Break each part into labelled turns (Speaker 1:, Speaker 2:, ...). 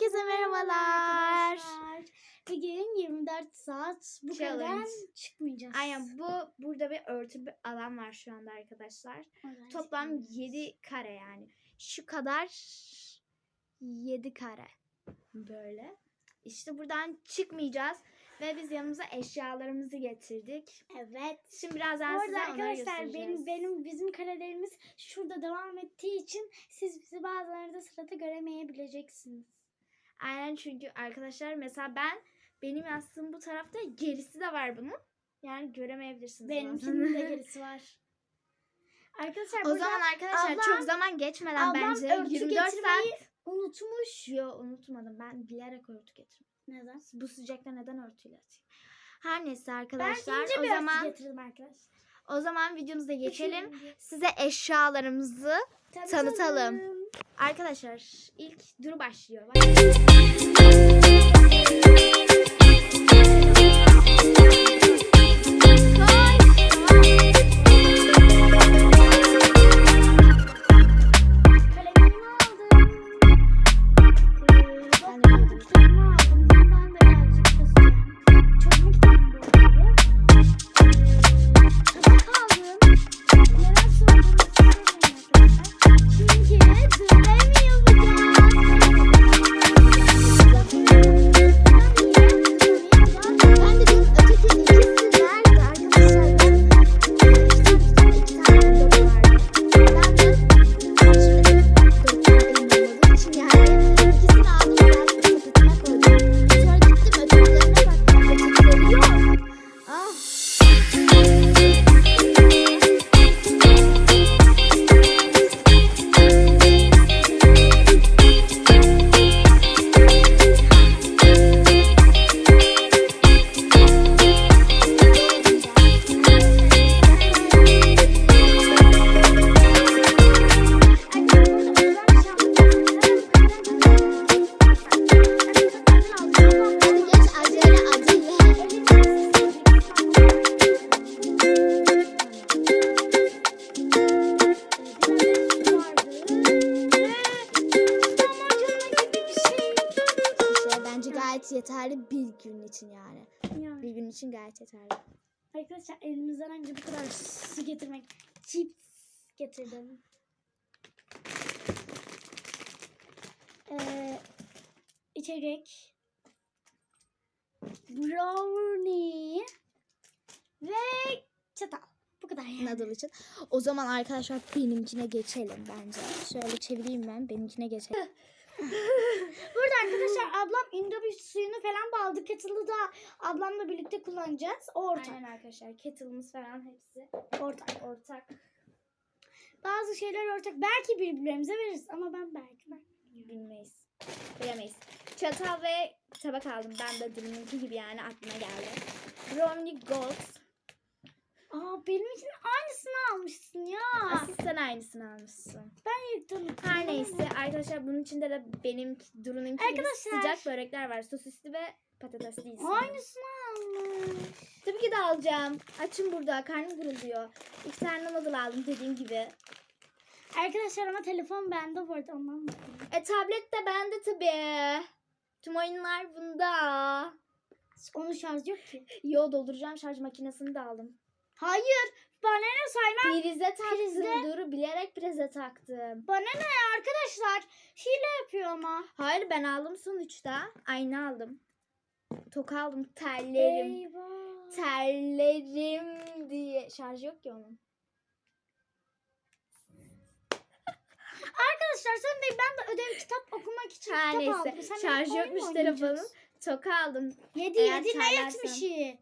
Speaker 1: Herkese merhabalar.
Speaker 2: Arkadaşlar, Bugün 24 saat bu
Speaker 1: Challenge.
Speaker 2: kadar çıkmayacağız.
Speaker 1: Aynen bu burada bir örtü bir alan var şu anda arkadaşlar.
Speaker 2: Evet.
Speaker 1: Toplam 7 kare yani. Şu kadar 7 kare. Böyle. İşte buradan çıkmayacağız ve biz yanımıza eşyalarımızı getirdik.
Speaker 2: Evet.
Speaker 1: Şimdi birazdan
Speaker 2: Bu
Speaker 1: size onları
Speaker 2: arkadaşlar benim benim bizim karelerimiz şurada devam ettiği için siz bizi bazılarında sırada göremeyebileceksiniz.
Speaker 1: Aynen çünkü arkadaşlar mesela ben benim yastığım bu tarafta gerisi de var bunun. Yani göremeyebilirsiniz.
Speaker 2: Benimkinin de gerisi var. Arkadaşlar
Speaker 1: O zaman arkadaşlar
Speaker 2: ablam-
Speaker 1: çok zaman geçmeden
Speaker 2: ablam
Speaker 1: bence
Speaker 2: örtü
Speaker 1: 24
Speaker 2: getirmeyi
Speaker 1: saat
Speaker 2: unutmuş.
Speaker 1: Yo unutmadım. Ben bilerek örtü getirdim.
Speaker 2: Neden?
Speaker 1: Bu sıcakta neden örtüyle atayım? Her neyse
Speaker 2: Ben
Speaker 1: arkadaşlar
Speaker 2: ince
Speaker 1: o
Speaker 2: bir
Speaker 1: zaman
Speaker 2: örtü getirdim arkadaşlar.
Speaker 1: o zaman videomuza geçelim. Size eşyalarımızı Tanıtalım.
Speaker 2: Tanıtalım.
Speaker 1: Arkadaşlar ilk Duru başlıyor.
Speaker 2: Kalemimi
Speaker 1: için yani. Bir gün için gayet yeterli.
Speaker 2: Arkadaşlar elimizden önce bu kadar su getirmek. Chips getirdim. Ee, içecek. Brownie. Ve çatal. Bu kadar yani.
Speaker 1: Nadal için. O zaman arkadaşlar benimkine geçelim bence. Şöyle çevireyim ben. Benimkine geçelim.
Speaker 2: Arkadaşlar ablam Indomie suyunu falan da aldı. Kettle'ı da ablamla birlikte kullanacağız. Ortak.
Speaker 1: Aynen arkadaşlar. Kettle'ımız falan hepsi
Speaker 2: Ortak.
Speaker 1: ortak.
Speaker 2: Bazı şeyler ortak. Belki birbirlerimize veririz ama ben belki ben.
Speaker 1: Bilmeyiz. Bilemeyiz. Çatal ve tabak aldım. Ben de diliminki gibi yani aklıma geldi. Brownie Gold.
Speaker 2: Aa benim için aynısını almışsın ya.
Speaker 1: Asıl sen aynısını almışsın.
Speaker 2: Ben yırttım.
Speaker 1: Her neyse arkadaşlar bunun içinde de benim Duru'nunki gibi
Speaker 2: Arkadaşlar.
Speaker 1: sıcak börekler var. Sosisli ve patatesli ise.
Speaker 2: Aynısını almış.
Speaker 1: Tabii ki de alacağım. Açım burada. Karnım gurulduyor. İki tane noodle aldım dediğim gibi.
Speaker 2: Arkadaşlar ama telefon bende bu arada ondan.
Speaker 1: E tablet de bende tabii. Tüm oyunlar bunda.
Speaker 2: Onun şarjı yok ki.
Speaker 1: Yo dolduracağım şarj makinesini de aldım.
Speaker 2: Hayır. Bana ne sayma.
Speaker 1: Prize taktım.
Speaker 2: Prizde.
Speaker 1: Dur bilerek prize taktım.
Speaker 2: Bana ne arkadaşlar. Hile yapıyor ama.
Speaker 1: Hayır ben aldım sonuçta. Ayna aldım. Toka aldım. Terlerim.
Speaker 2: Eyvah.
Speaker 1: Terlerim diye. Şarj yok ki onun.
Speaker 2: Arkadaşlar sen de ben de ödev kitap okumak için
Speaker 1: Her
Speaker 2: kitap
Speaker 1: neyse.
Speaker 2: aldım. Sen
Speaker 1: Şarj yokmuş
Speaker 2: mu
Speaker 1: telefonun. Toka aldım.
Speaker 2: Yedi
Speaker 1: Eğer
Speaker 2: yedi ne
Speaker 1: terlersen.
Speaker 2: yetmişi?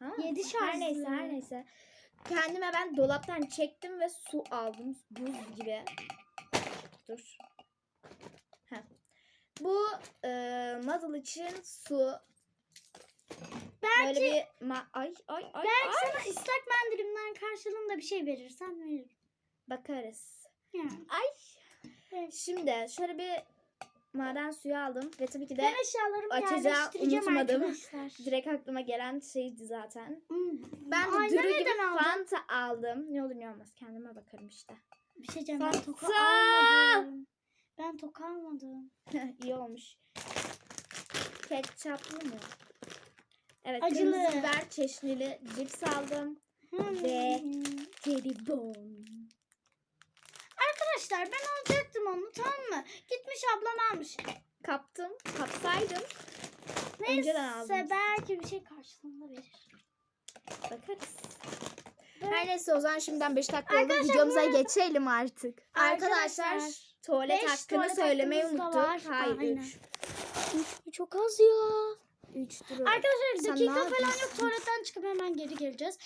Speaker 1: Ha,
Speaker 2: Yedi
Speaker 1: Her
Speaker 2: şarjlı.
Speaker 1: neyse her neyse. Kendime ben dolaptan çektim ve su aldım. Buz gibi. Dur. Heh. Bu e, noodle için su.
Speaker 2: Belki
Speaker 1: Böyle bir ma- ay ay ay
Speaker 2: belki
Speaker 1: ay.
Speaker 2: sana ıslak mendilimden karşılığında bir şey verirsen veririm.
Speaker 1: Bakarız.
Speaker 2: Yani.
Speaker 1: Ay.
Speaker 2: Evet.
Speaker 1: Şimdi şöyle bir maden suyu aldım ve tabii ki de
Speaker 2: Ben eşyalarımı
Speaker 1: açacağım,
Speaker 2: yerleştireceğim
Speaker 1: unutmadım.
Speaker 2: arkadaşlar.
Speaker 1: direkt aklıma gelen şeydi zaten.
Speaker 2: Hmm.
Speaker 1: Ben de
Speaker 2: Ayna
Speaker 1: Duru gibi
Speaker 2: aldın?
Speaker 1: Fanta aldım. Ne olur ne olmaz kendime bakarım işte.
Speaker 2: Bir şey diyeceğim ben toka almadım. Ben toka almadım.
Speaker 1: İyi olmuş. Ketçaplı mı? Evet
Speaker 2: Acılı.
Speaker 1: kırmızı biber çeşnili cips aldım. Ve- Jelibon.
Speaker 2: Arkadaşlar ben alacaktım onu tamam mı? Gitmiş ablam almış.
Speaker 1: Kaptım. Kapsaydım.
Speaker 2: Neyse
Speaker 1: Önceden aldım.
Speaker 2: belki bir şey karşılığında verir.
Speaker 1: Bakarız. Her neyse o zaman şimdiden 5 dakika oldu.
Speaker 2: Arkadaşlar,
Speaker 1: Videomuza
Speaker 2: bu
Speaker 1: geçelim artık. Arkadaşlar, tuvalet
Speaker 2: beş
Speaker 1: hakkını
Speaker 2: tuvalet
Speaker 1: söylemeyi
Speaker 2: hakkımız da
Speaker 1: unuttuk.
Speaker 2: var.
Speaker 1: Hayır
Speaker 2: Aynen.
Speaker 1: 3.
Speaker 2: Çok az ya.
Speaker 1: 3 duru.
Speaker 2: Arkadaşlar
Speaker 1: Sen
Speaker 2: dakika
Speaker 1: ne
Speaker 2: falan yok
Speaker 1: yapıyorsun?
Speaker 2: tuvaletten çıkıp hemen geri geleceğiz.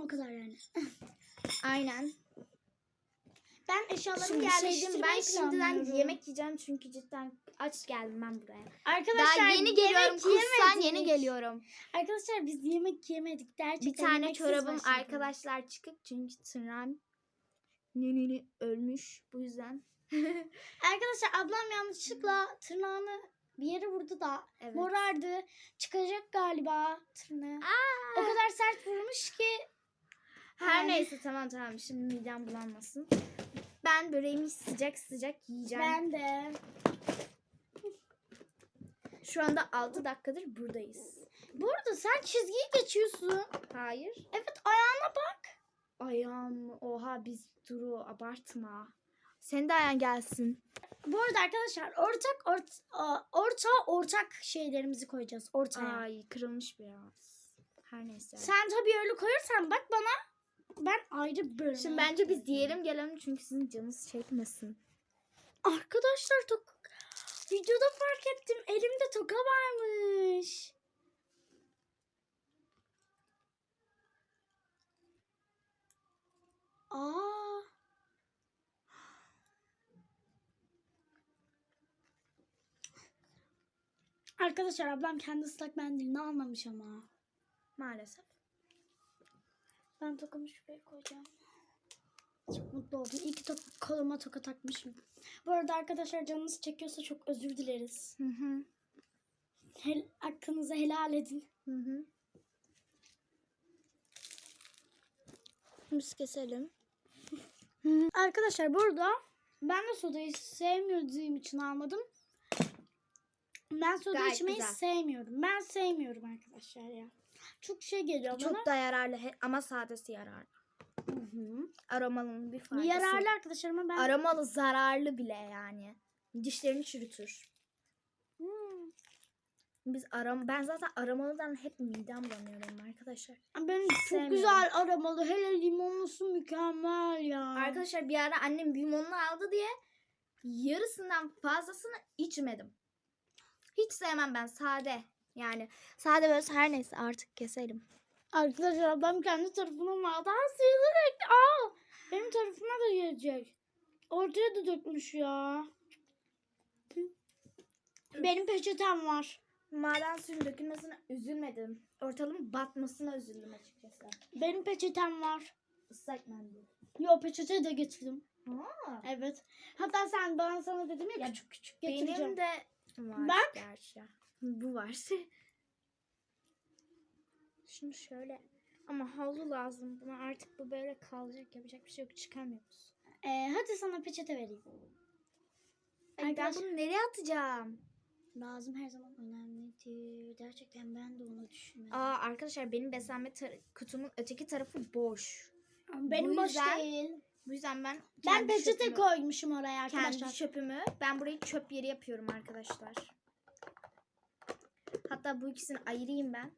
Speaker 2: O kadar yani.
Speaker 1: Aynen.
Speaker 2: Ben eşyalarımı
Speaker 1: şey
Speaker 2: yerleştirmeyi
Speaker 1: ben şimdiden
Speaker 2: planlıyorum.
Speaker 1: yemek yiyeceğim çünkü cidden aç geldim ben buraya.
Speaker 2: Arkadaşlar
Speaker 1: Daha yeni geliyorum
Speaker 2: yemedik.
Speaker 1: yeni geliyorum.
Speaker 2: Arkadaşlar biz yemek yemedik. Gerçekten
Speaker 1: Bir tane
Speaker 2: yemeksiz
Speaker 1: çorabım
Speaker 2: başladım.
Speaker 1: arkadaşlar çıkık çünkü tırnağım nününü ölmüş bu yüzden.
Speaker 2: Arkadaşlar ablam yanlışlıkla tırnağını bir yere vurdu da
Speaker 1: Evet.
Speaker 2: morardı. Çıkacak galiba tırnağı. O kadar sert vurmuş ki.
Speaker 1: Her
Speaker 2: Ay.
Speaker 1: neyse tamam tamam şimdi midem bulanmasın. Ben böreğimi sıcak sıcak yiyeceğim.
Speaker 2: Ben de.
Speaker 1: Şu anda 6 dakikadır buradayız.
Speaker 2: Bu arada sen çizgiyi geçiyorsun.
Speaker 1: Hayır.
Speaker 2: Evet ayağına bak.
Speaker 1: Ayağım oha biz duru abartma. Senin de ayağın gelsin.
Speaker 2: Bu arada arkadaşlar ortak ort, orta ortak şeylerimizi koyacağız ortaya.
Speaker 1: Ay kırılmış biraz. Her neyse.
Speaker 2: Sen tabii öyle koyarsan bak bana. Ben ayrı bölme.
Speaker 1: Şimdi bence biz diyelim gelelim çünkü sizin canınız çekmesin.
Speaker 2: Arkadaşlar tok videoda fark ettim elimde toka varmış. Aa. Arkadaşlar ablam kendi ıslak mendilini almamış ama.
Speaker 1: Maalesef.
Speaker 2: Ben tokamı şuraya koyacağım. Çok mutlu oldum. İyi ki to- koluma toka takmışım. Bu arada arkadaşlar canınız çekiyorsa çok özür dileriz.
Speaker 1: Hı hı.
Speaker 2: Hel hakkınızı helal edin.
Speaker 1: Hı hı. Biz keselim.
Speaker 2: Arkadaşlar burada ben de sodayı sevmediğim için almadım. Ben soda
Speaker 1: Gayet
Speaker 2: içmeyi
Speaker 1: güzel.
Speaker 2: sevmiyorum. Ben sevmiyorum arkadaşlar ya. Çok şey geliyor bana.
Speaker 1: Çok da yararlı he- ama sadesi yararlı.
Speaker 2: Hı hı.
Speaker 1: Aromalının bir faydası.
Speaker 2: Yararlı arkadaşlar ama ben...
Speaker 1: Aromalı zararlı bile yani. Dişlerini çürütür.
Speaker 2: Hmm.
Speaker 1: Biz aram ben zaten aromalıdan hep midem bulanıyorum arkadaşlar.
Speaker 2: Ben çok
Speaker 1: Sevmiyorum.
Speaker 2: güzel aromalı. Hele limonlusu mükemmel ya.
Speaker 1: Arkadaşlar bir ara annem limonlu aldı diye yarısından fazlasını içmedim. Hiç sevmem ben sade. Yani sade böyle her neyse artık keselim.
Speaker 2: Arkadaşlar adam kendi tarafına maden döktü. Aa, benim tarafıma da gelecek. Ortaya da dökmüş ya. Benim peçetem var.
Speaker 1: Maden suyun dökülmesine üzülmedim. Ortalığın batmasına üzüldüm açıkçası.
Speaker 2: Benim peçetem var.
Speaker 1: Islak mendil.
Speaker 2: Yo peçete de getirdim.
Speaker 1: Ha.
Speaker 2: Evet. Hatta sen ben sana dedim ya,
Speaker 1: Ya
Speaker 2: küçük küçük getireceğim.
Speaker 1: Benim de var
Speaker 2: Bak.
Speaker 1: gerçi. Bu var. Şunu şöyle ama havlu lazım. Buna artık bu böyle kalacak. Yapacak bir şey yok. Çıkamıyoruz.
Speaker 2: Ee, hadi sana peçete vereyim.
Speaker 1: Ay, ben
Speaker 2: Arkadaş-
Speaker 1: bunu nereye atacağım?
Speaker 2: Lazım her zaman önemlidir. Gerçekten ben de onu düşünmedim.
Speaker 1: Aa arkadaşlar benim beslenme kutumun öteki tarafı boş.
Speaker 2: benim
Speaker 1: bu
Speaker 2: boş
Speaker 1: yüzden
Speaker 2: değil.
Speaker 1: Bu yüzden ben
Speaker 2: Ben peçete koymuşum oraya arkadaşlar.
Speaker 1: kendi çöpümü ben burayı çöp yeri yapıyorum arkadaşlar. Hatta bu ikisini ayırayım ben.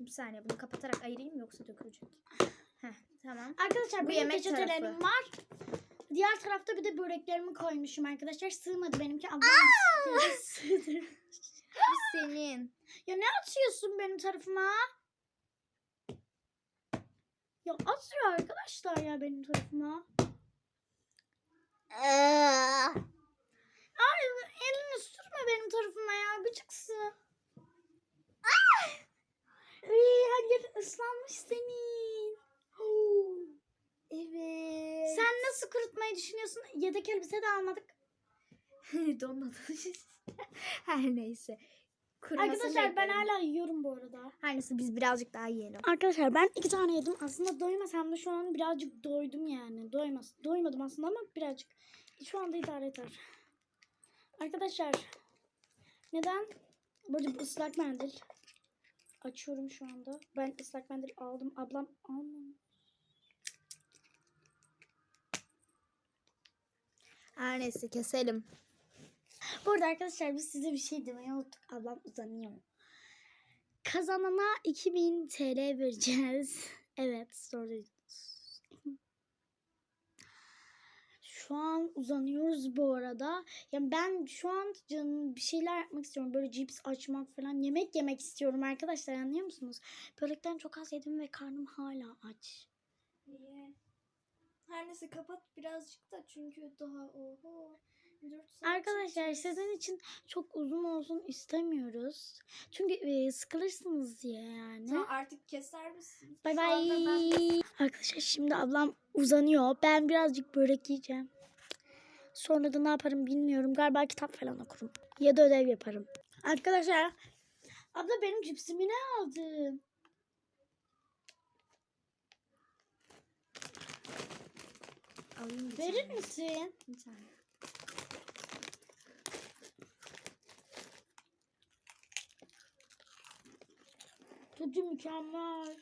Speaker 1: Bir saniye bunu kapatarak ayırayım yoksa dökülecek. Heh, tamam.
Speaker 2: Arkadaşlar
Speaker 1: Bu
Speaker 2: benim
Speaker 1: yemek
Speaker 2: peçetelerim
Speaker 1: tarafı.
Speaker 2: var. Diğer tarafta bir de böreklerimi koymuşum arkadaşlar. Sığmadı benimki. Ablam sığdır.
Speaker 1: Bu senin.
Speaker 2: ya ne atıyorsun benim tarafıma? Ya atıyor arkadaşlar ya benim tarafıma. Ay elini sürme benim tarafıma ya gıcıksın. Ay, her yer ıslanmış senin.
Speaker 1: Evet.
Speaker 2: Sen nasıl kurutmayı düşünüyorsun? Yedek elbise de almadık.
Speaker 1: Donmadı. Her neyse. Kurumasını
Speaker 2: Arkadaşlar ben hala yiyorum bu arada.
Speaker 1: Her neyse biz birazcık daha yiyelim.
Speaker 2: Arkadaşlar ben iki tane yedim. Aslında doymasam da şu an birazcık doydum yani. Doymas doymadım aslında ama birazcık. Şu anda idare eder. Arkadaşlar Neden? Bu ıslak mendil. Açıyorum şu anda. Ben ıslak mendil aldım. Ablam almamış.
Speaker 1: Her neyse keselim.
Speaker 2: Bu arada arkadaşlar biz size bir şey demeyi unuttuk. Ablam uzanıyor. Kazanana 2000 TL vereceğiz. evet soruyoruz. Şu an uzanıyoruz bu arada. Yani ben şu an canım bir şeyler yapmak istiyorum. Böyle cips açmak falan. Yemek yemek istiyorum arkadaşlar anlıyor musunuz? Börekten çok az yedim ve karnım hala aç.
Speaker 1: Niye? Her neyse kapat birazcık da çünkü daha oho.
Speaker 2: Arkadaşlar sizin için çok uzun olsun istemiyoruz. Çünkü e, sıkılırsınız diye yani.
Speaker 1: Sen artık keser misin?
Speaker 2: Bay
Speaker 1: anda ben-
Speaker 2: bay. Arkadaşlar şimdi ablam uzanıyor. Ben birazcık börek yiyeceğim. Sonra da ne yaparım bilmiyorum. Galiba kitap falan okurum. Ya da ödev yaparım. Arkadaşlar abla benim cipsimi ne aldın?
Speaker 1: Alayım bir
Speaker 2: Verir
Speaker 1: tane.
Speaker 2: misin?
Speaker 1: Bir tane.
Speaker 2: Tucu mükemmel.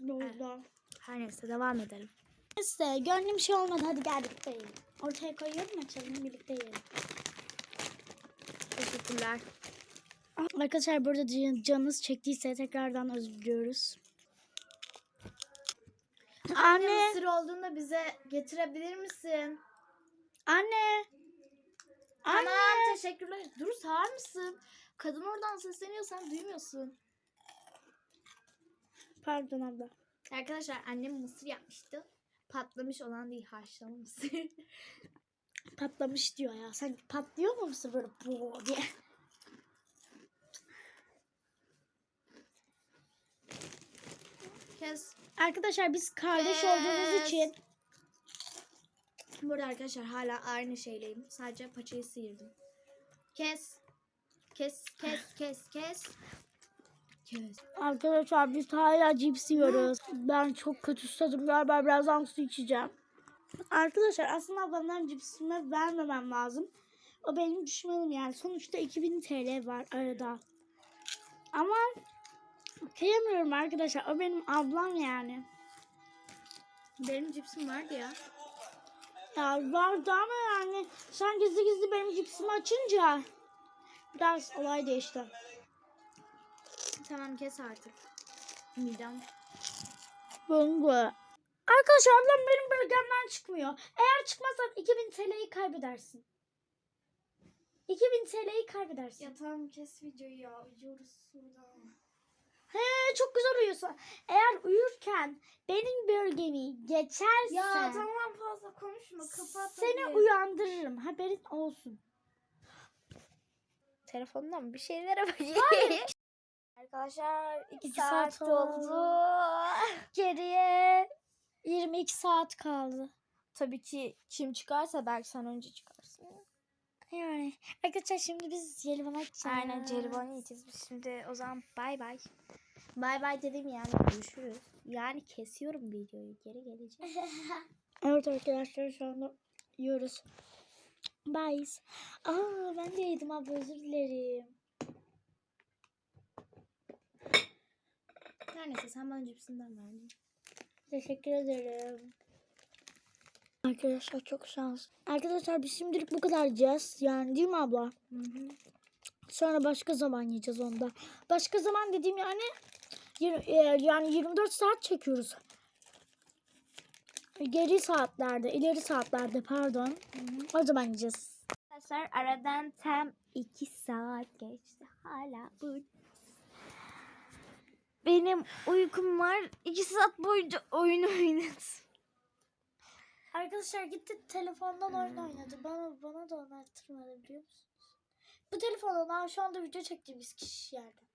Speaker 2: Yolda.
Speaker 1: Her neyse devam edelim.
Speaker 2: Neyse gönlüm şey olmadı. Hadi gel birlikte yiyelim. Ortaya koyuyorum açalım birlikte yiyelim.
Speaker 1: Teşekkürler.
Speaker 2: Arkadaşlar burada can- canınız çektiyse tekrardan özür diliyoruz.
Speaker 1: Anne
Speaker 2: Anne,
Speaker 1: mısır olduğunda bize getirebilir misin?
Speaker 2: anne. Anne.
Speaker 1: teşekkürler. Dur sağır mısın? Kadın oradan sesleniyor sen duymuyorsun.
Speaker 2: Pardon abla.
Speaker 1: Arkadaşlar annem mısır yapmıştı. Patlamış olan değil haşlama mısır.
Speaker 2: Patlamış diyor ya. Sen patlıyor mu mısın böyle bu diye?
Speaker 1: Kes.
Speaker 2: Arkadaşlar biz kardeş
Speaker 1: Kes.
Speaker 2: olduğumuz için
Speaker 1: Burada arkadaşlar hala aynı şeyleyim. Sadece paçayı sıyırdım. Kes. Kes, kes, kes, kes. Kes.
Speaker 2: arkadaşlar biz hala cips yiyoruz. Ben çok kötü susadım galiba birazdan su içeceğim. Arkadaşlar aslında ablamdan cipsime vermemem lazım. O benim düşmanım yani. Sonuçta 2000 TL var arada. Ama kıyamıyorum arkadaşlar. O benim ablam yani.
Speaker 1: Benim cipsim vardı ya.
Speaker 2: Ya vardı ama yani sen gizli gizli benim cipsimi açınca biraz olay değişti.
Speaker 1: Tamam kes artık. Midem.
Speaker 2: Bongo. Arkadaşlar ablam benim bölgemden çıkmıyor. Eğer çıkmazsan 2000 TL'yi kaybedersin. 2000 TL'yi kaybedersin.
Speaker 1: Ya tamam kes videoyu ya. Uyuyoruz burada.
Speaker 2: He çok güzel uyuyorsun. Eğer uyurken benim bölgemi geçersen
Speaker 1: Ya tamam fazla konuşma. Kapat
Speaker 2: seni
Speaker 1: hadi.
Speaker 2: uyandırırım. Haberin olsun.
Speaker 1: Telefondan bir şeylere bakayım. Arkadaşlar 2
Speaker 2: İki
Speaker 1: saat,
Speaker 2: saat
Speaker 1: oldu.
Speaker 2: Geriye 22 saat kaldı.
Speaker 1: Tabii ki kim çıkarsa belki sen önce çıkarsın.
Speaker 2: Yani arkadaşlar şimdi biz jelibon açacağız.
Speaker 1: Aynen jelibon yiyeceğiz biz şimdi. O zaman bay bay. Bay bay dedim yani görüşürüz. Yani kesiyorum videoyu. Geri geleceğim.
Speaker 2: Evet arkadaşlar şu anda yiyoruz. Bye. Aa ben de yedim abla özür dilerim.
Speaker 1: Her neyse sen bana cipsinden verdin.
Speaker 2: Teşekkür ederim. Arkadaşlar çok şans. Arkadaşlar biz şimdilik bu kadar yiyeceğiz. Yani değil mi abla?
Speaker 1: Hı hı.
Speaker 2: Sonra başka zaman yiyeceğiz onda. Başka zaman dediğim yani e, yani 24 saat çekiyoruz. Geri saatlerde, ileri saatlerde pardon. O zaman yiyeceğiz.
Speaker 1: Arkadaşlar aradan tam 2 saat geçti. Hala bu. Benim uykum var. 2 saat boyunca oyun oynadım.
Speaker 2: Arkadaşlar gitti telefondan oyun oynadı. Bana bana da oynattırmadı biliyor musunuz? Bu telefondan şu anda video çektiğimiz kişi yerden.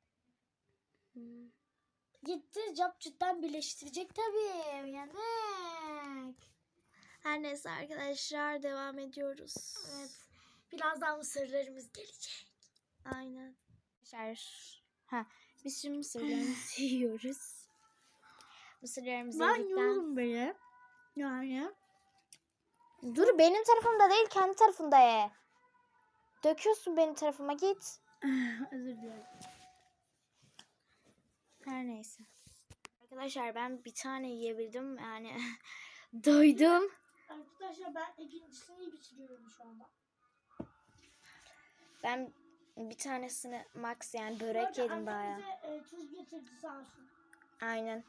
Speaker 2: Gitti cap cidden birleştirecek tabii. Uyanık.
Speaker 1: Her neyse arkadaşlar devam ediyoruz.
Speaker 2: Evet. Birazdan mısırlarımız gelecek.
Speaker 1: Aynen. Arkadaşlar. Ha, biz şimdi mısırlarımızı yiyoruz. Mısırlarımızı
Speaker 2: Ben
Speaker 1: yedikten...
Speaker 2: yiyorum böyle. Yani.
Speaker 1: Dur benim tarafımda değil kendi tarafında ye. Döküyorsun benim tarafıma git.
Speaker 2: Özür dilerim.
Speaker 1: Her neyse. Arkadaşlar ben bir tane yiyebildim yani doydum.
Speaker 2: Arkadaşlar ben ikincisini bitiriyorum şu anda.
Speaker 1: Ben bir tanesini max yani börek
Speaker 2: arada
Speaker 1: yedim baya.
Speaker 2: e, tuz getirdi sağ olsun.
Speaker 1: Aynen.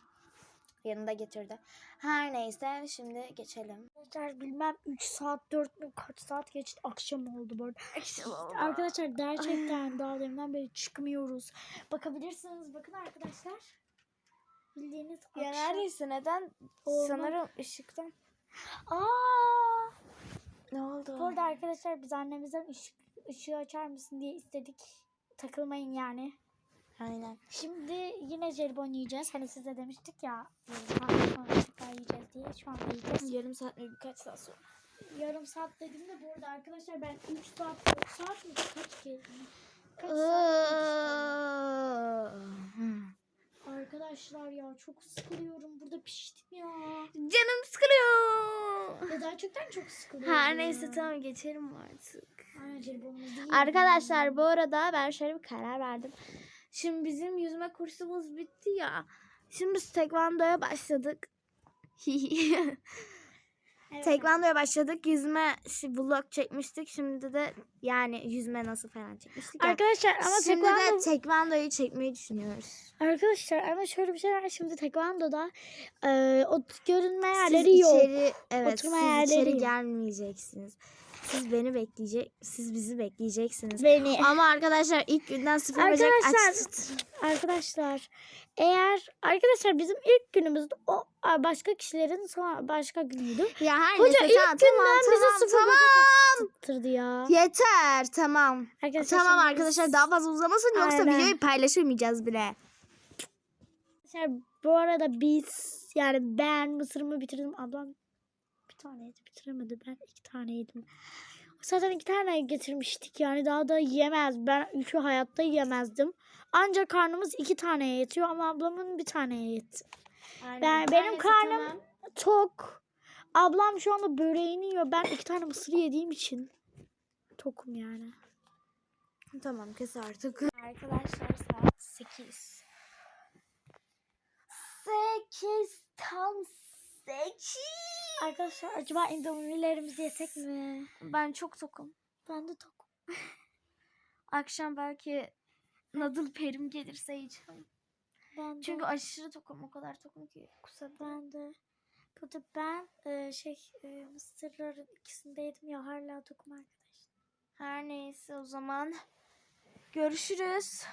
Speaker 1: Yanında getirdi. Her neyse şimdi geçelim.
Speaker 2: Arkadaşlar bilmem 3 saat 4 mü kaç saat geçti akşam oldu bu arada. Arkadaşlar gerçekten daha deminden beri çıkmıyoruz. Bakabilirsiniz bakın arkadaşlar. Bildiğiniz
Speaker 1: Ya
Speaker 2: akşam.
Speaker 1: neredeyse neden?
Speaker 2: Olmaz.
Speaker 1: Sanırım ışıktan.
Speaker 2: Aa!
Speaker 1: Ne oldu?
Speaker 2: Bu arada arkadaşlar biz annemizden ışık, ışığı açar mısın diye istedik. Takılmayın yani.
Speaker 1: Aynen.
Speaker 2: Şimdi yine jelibon yiyeceğiz. Hani size demiştik ya. yarım saat sonra tekrar yiyeceğiz diye. Şu anda yiyeceğiz.
Speaker 1: Yarım saat mi birkaç saat sonra.
Speaker 2: Yarım saat dedim de bu arada arkadaşlar ben 3 saat 4 saat mi kaç kez kaç saat? Arkadaşlar ya çok sıkılıyorum. Burada piştim ya.
Speaker 1: Canım sıkılıyor.
Speaker 2: Ya gerçekten çok sıkılıyorum.
Speaker 1: Her neyse tamam geçelim artık.
Speaker 2: Değil.
Speaker 1: Arkadaşlar bu arada ben şöyle bir karar verdim. Şimdi bizim yüzme kursumuz bitti ya. Şimdi biz tekvandoya başladık.
Speaker 2: Evet.
Speaker 1: tekvandoya başladık. Yüzme vlog çekmiştik. Şimdi de yani yüzme nasıl falan çekmiştik.
Speaker 2: Arkadaşlar ama
Speaker 1: Şimdi
Speaker 2: tekvando...
Speaker 1: de tekvandoyu çekmeyi düşünüyoruz.
Speaker 2: Arkadaşlar ama şöyle bir şey var. Şimdi tekvandoda e, o görünme
Speaker 1: Siz
Speaker 2: yerleri yok.
Speaker 1: içeri, evet,
Speaker 2: Oturma
Speaker 1: siz
Speaker 2: yerleri
Speaker 1: içeri
Speaker 2: yok.
Speaker 1: gelmeyeceksiniz. Siz beni bekleyecek, siz bizi bekleyeceksiniz.
Speaker 2: Beni.
Speaker 1: Ama arkadaşlar ilk günden sıfır bacak
Speaker 2: Arkadaşlar-
Speaker 1: açtık.
Speaker 2: Arkadaşlar eğer arkadaşlar bizim ilk günümüzde o başka kişilerin sonra başka günüydü.
Speaker 1: Ya her
Speaker 2: Hoca
Speaker 1: neyse
Speaker 2: ilk
Speaker 1: tamam,
Speaker 2: günden
Speaker 1: tamam,
Speaker 2: bize
Speaker 1: tamam,
Speaker 2: sıfır
Speaker 1: tamam.
Speaker 2: bacak açtırdı ya.
Speaker 1: Yeter tamam.
Speaker 2: Arkadaşlar
Speaker 1: Tamam arkadaşlar daha fazla uzamasın yoksa
Speaker 2: Aynen.
Speaker 1: videoyu paylaşamayacağız bile.
Speaker 2: Arkadaşlar bu arada biz yani ben mısırımı bitirdim. Ablam bir tane yedi bitiremedi. Ben iki tane yedim. Zaten iki tane getirmiştik yani daha da yiyemez. Ben üçü hayatta yiyemezdim. Ancak karnımız iki taneye yetiyor ama ablamın bir taneye yetti. Ben- benim karnım- Tok. Ablam şu anda böreğini yiyor. Ben iki tane mısır yediğim için tokum yani.
Speaker 1: Tamam kes artık. Arkadaşlar saat 8. 8 tam 8.
Speaker 2: Arkadaşlar acaba indomielerimizi yesek mi?
Speaker 1: Ben çok tokum.
Speaker 2: Ben de tokum.
Speaker 1: Akşam belki nadıl perim gelirse yiyeceğim.
Speaker 2: Ben de.
Speaker 1: Çünkü aşırı tokum o kadar tokum ki kusadım.
Speaker 2: Ben de. Burada ben e, şey e, mısırların ikisini de yedim ya hala tokum arkadaşlar.
Speaker 1: Her neyse o zaman görüşürüz.